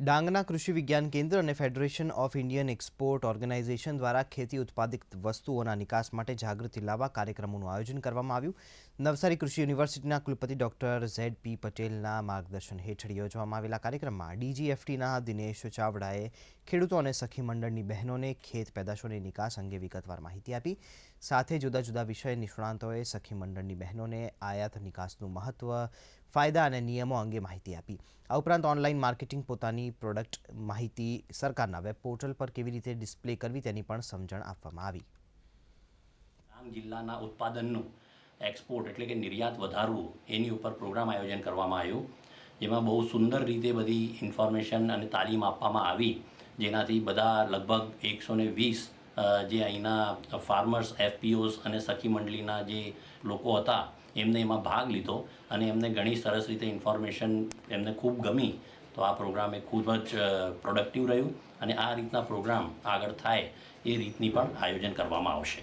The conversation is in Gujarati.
ડાંગના કૃષિ વિજ્ઞાન કેન્દ્ર અને federation of Indian export organisation દ્વારા ખેતી ઉત્પાદિત વસ્તુઓના નિકાસ માટે જાગૃતિ લાવવા કાર્યક્રમોનું આયોજન કરવામાં આવ્યું. નવસારી કૃષિ યુનિવર્સિટીના કુલપતિ ડોક્ટર ઝેડ પી પટેલના માર્ગદર્શન હેઠળ યોજવામાં આવેલા કાર્યક્રમમાં ડીજીએફટીના દિનેશ ચાવડાએ ખેડૂતો અને સખી મંડળની બહેનોને ખેત પેદાશોની નિકાસ અંગે વિગતવાર માહિતી આપી. સાથે જુદા જુદા વિષય નિષ્ણાંતોએ સખી મંડળની બહેનોને આયાત નિકાસનું મહત્વ, ફાયદા અને નિયમો અંગે માહિતી આપી. આ ઉપરાંત ઓનલાઈન માર્કેટિંગ પોતાની પ્રોડક્ટ માહિતી સરકારના વેબ પોર્ટલ પર કેવી રીતે ડિસ્પ્લે કરવી તેની પણ સમજણ આપવામાં આવી. ડાંગ જિલ્લાના ઉત્પાદનનું એક્સપોર્ટ એટલે કે નિર્યાત વધારવું, એની ઉપર પ્રોગ્રામ આયોજન કરવામાં આવ્યું, જેમાં બહુ સુંદર રીતે બધી ઇન્ફોર્મેશન અને તાલીમ આપવામાં આવી, જેનાથી બધા લગભગ એકસો ને વીસ જે અહીંના ફાર્મર્સ એફપીઓઝ અને સખી મંડળીના જે લોકો હતા, એમને એમાં ભાગ લીધો અને એમને ઘણી સરસ રીતે ઇન્ફોર્મેશન એમને ખૂબ ગમી. તો આ પ્રોગ્રામ એ ખૂબ જ પ્રોડક્ટિવ રહ્યું અને આ રીતના પ્રોગ્રામ આગળ થાય એ રીતની પણ આયોજન કરવામાં આવશે.